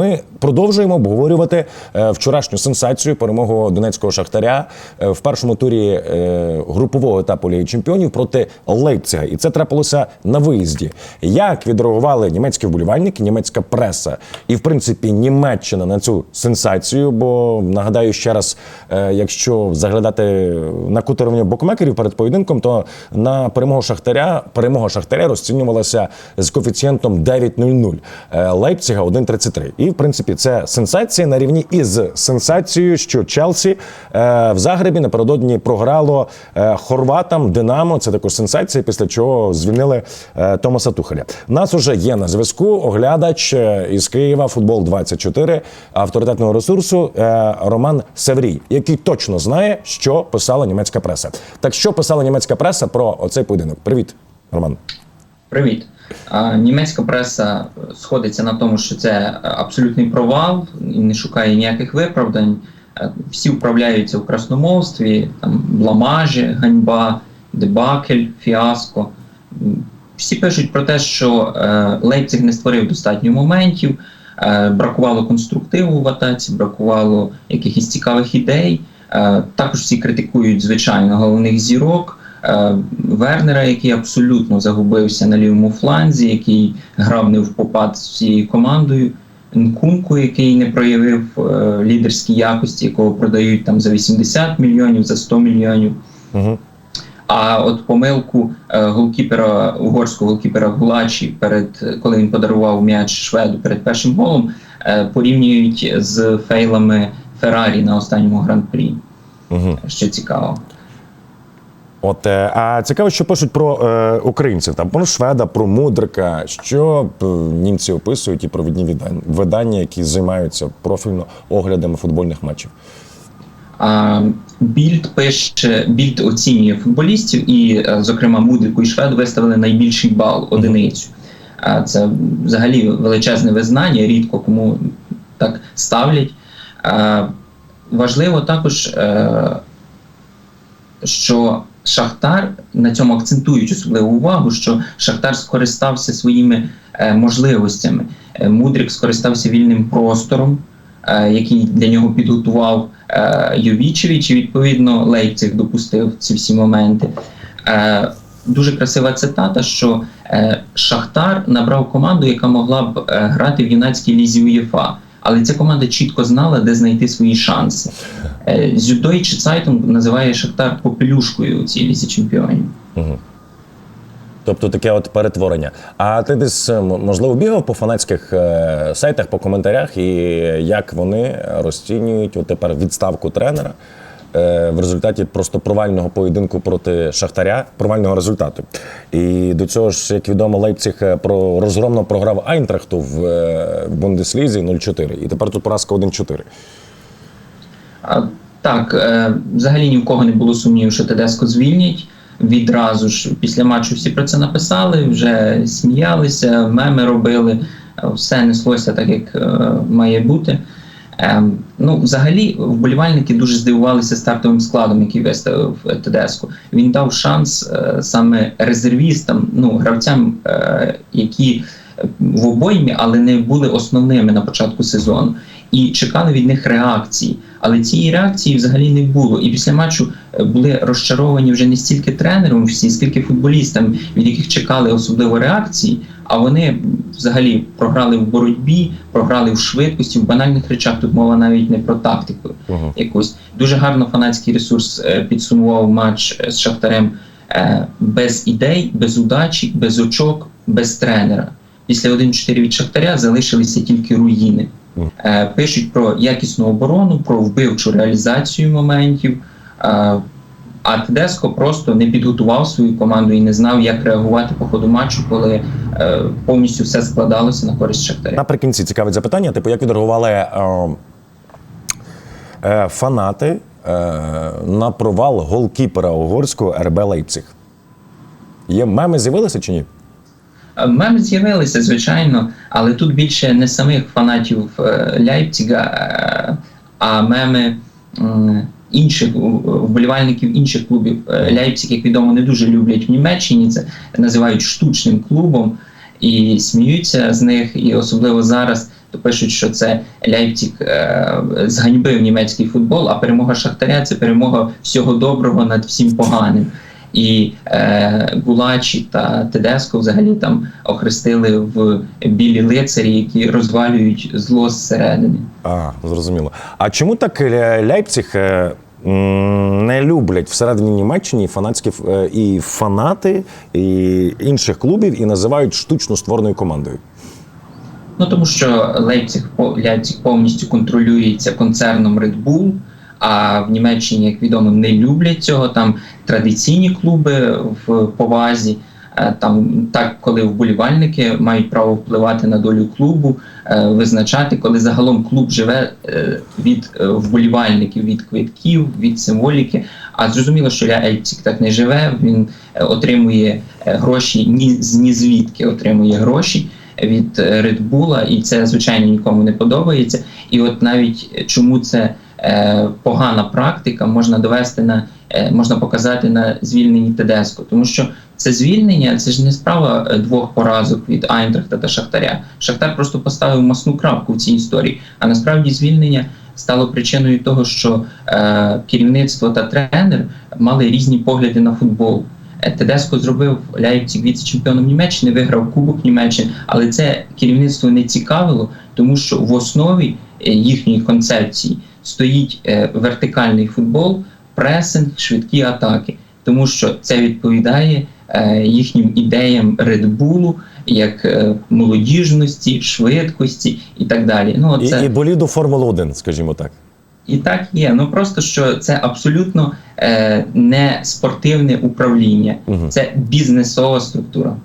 Ми продовжуємо обговорювати е, вчорашню сенсацію перемогу донецького шахтаря е, в першому турі е, групового етапу Ліги Чемпіонів проти Лейпцига. І це трапилося на виїзді. Як відреагували німецькі вболівальники, німецька преса і, в принципі, Німеччина на цю сенсацію? Бо нагадаю ще раз, якщо заглядати на кутерування букмекерів перед поєдинком, то на перемогу Шахтаря перемога Шахтаря розцінювалася з коефіцієнтом 9,00, е, Лейпцига 1,33. І в принципі це сенсація на рівні із сенсацією, що Челсі е, в Загребі напередодні програло е, хорватам Динамо. Це також сенсація, після чого звільнили е, Томаса Тухеля. Нас уже є на зв'язку оглядач е, із Києва футбол 24 авторитетного ресурсу е, Роман Севрій, який точно знає, що писала німецька преса. Так що писала німецька преса про оцей поєдинок? Привіт, Роман. Привіт. Німецька преса сходиться на тому, що це абсолютний провал і не шукає ніяких виправдань. Е, Всі вправляються в красномовстві, там бламажі, ганьба, дебакель, фіаско. Всі пишуть про те, що е, Лейпциг не створив достатньо моментів, е, бракувало конструктиву в атаці, бракувало якихось цікавих ідей. Е, Також всі критикують, звичайно, головних зірок. Е, Вернера, який абсолютно загубився на лівому фланзі, який грав не в попад з всією командою. Нкунку, який не проявив е, лідерські якості, якого продають там за 80 мільйонів, за 100 мільйонів. Угу. А от помилку е, голкіпера угорського голкіпера Гулачі, перед коли він подарував м'яч шведу перед першим голом, е, порівнюють з фейлами Феррарі на останньому гран-прі. Угу. Що цікаво. От е, а цікаво, що пишуть про е, українців, там про шведа, про мудрика, що е, німці описують і провідні видання, які займаються профільно оглядами футбольних матчів. Більд пише, Більд оцінює футболістів, і, е, зокрема, Мудрику і Шведу виставили найбільший бал одиницю. А Це взагалі величезне визнання, рідко кому так ставлять. Важливо також, що Шахтар на цьому акцентують особливу увагу, що Шахтар скористався своїми е, можливостями. Е, Мудрик скористався вільним простором, е, який для нього підготував е, Йовічевич, і відповідно Лейпциг допустив ці всі моменти. Е, Дуже красива цитата, що е, Шахтар набрав команду, яка могла б е, грати в юнацькій лізі УЄФА. Але ця команда чітко знала, де знайти свої шанси. Е, Зюдойче Цайтунг називає Шахтар попелюшкою у цій лісі чемпіонів. Тобто таке от перетворення. А ти десь е, можливо бігав по фанатських е, сайтах, по коментарях, і як вони розцінюють от тепер відставку тренера в результаті просто провального поєдинку проти Шахтаря, провального результату. І до цього ж, як відомо, Лейпциг е, про розгромно програв Айнтрахту в, е, Бундеслізі 0-4. І тепер тут поразка 1-4. Так, е, взагалі ні в кого не було сумнівів, що Тедеско звільнять. Відразу ж після матчу всі про це написали, вже сміялися, меми робили, е, все неслося так, як е, має бути. Е, ну, взагалі, вболівальники дуже здивувалися стартовим складом, який виставив е, Тедеско. Він дав шанс е, саме резервістам, ну, гравцям, е, які в обоймі, але не були основними на початку сезону. І чекали від них реакції. Але цієї реакції взагалі не було. І після матчу е, були розчаровані вже не стільки тренером, скільки футболістам, від яких чекали особливо реакції. А вони взагалі програли в боротьбі, програли в швидкості, в банальних речах. Тут мова навіть не про тактику. Угу. Якусь дуже гарно фанатський ресурс е, підсумував матч е, з Шахтарем без ідей, без удачі, без очок, без тренера. Після 1-4 від Шахтаря залишилися тільки руїни. Е, Пишуть про якісну оборону, про вбивчу реалізацію моментів. Е, А Тедеско просто не підготував свою команду і не знав, як реагувати по ходу матчу, коли е, повністю все складалося на користь Шахтаря. Наприкінці цікавить запитання: типу, як відреагували е, е, фанати е, на провал голкіпера угорського РБ Лейпциг? Є меми з'явилися чи ні? Е, Меми з'явилися, звичайно, але тут більше не самих фанатів е, Ляйпціга, е, а меми інших вболівальників інших клубів. Ляйпциг, як відомо, не дуже люблять в Німеччині. Це називають штучним клубом і сміються з них. І особливо зараз то пишуть, що це Ляйпциг е, зганьбив німецький футбол, а перемога Шахтаря це перемога всього доброго над всім поганим. І е, Гулачі та Тедеско взагалі там охрестили в білі лицарі, які розвалюють зло зсередини. А, зрозуміло. А чому так Ля- Ляйпціг е, не люблять всередині Німеччини фанатські е, і фанати і інших клубів і називають штучно створеною командою? Ну тому що Лейпциг Ляйпциг повністю контролюється концерном Red Bull, а в Німеччині, як відомо, не люблять цього. Там традиційні клуби в повазі. Е, Там так, коли вболівальники мають право впливати на долю клубу, е, визначати, коли загалом клуб живе е, від вболівальників, від квитків, від символіки. А зрозуміло, що Ляйпциг так не живе. Він отримує гроші ні з ні звідки отримує гроші від Bull, і це звичайно нікому не подобається. І от навіть чому це погана практика, можна довести на е, можна показати на звільненні Тедеско, тому що це звільнення це ж не справа е, двох поразок від Айнтрахта та Шахтаря. Шахтар просто поставив масну крапку в цій історії. А насправді звільнення стало причиною того, що е, керівництво та тренер мали різні погляди на футбол. Е, Тедеско зробив Ляйпциг віце-чемпіоном Німеччини, виграв Кубок Німеччини, але це керівництво не цікавило, тому що в основі е, їхньої концепції стоїть е, вертикальний футбол, пресинг, швидкі атаки, тому що це відповідає е, їхнім ідеям Редбулу, як е, молодіжності, швидкості і так далі. Ну це і боліду Формули 1, скажімо так. і так є. Ну просто що це абсолютно е, не спортивне управління, Мгм. це бізнесова структура.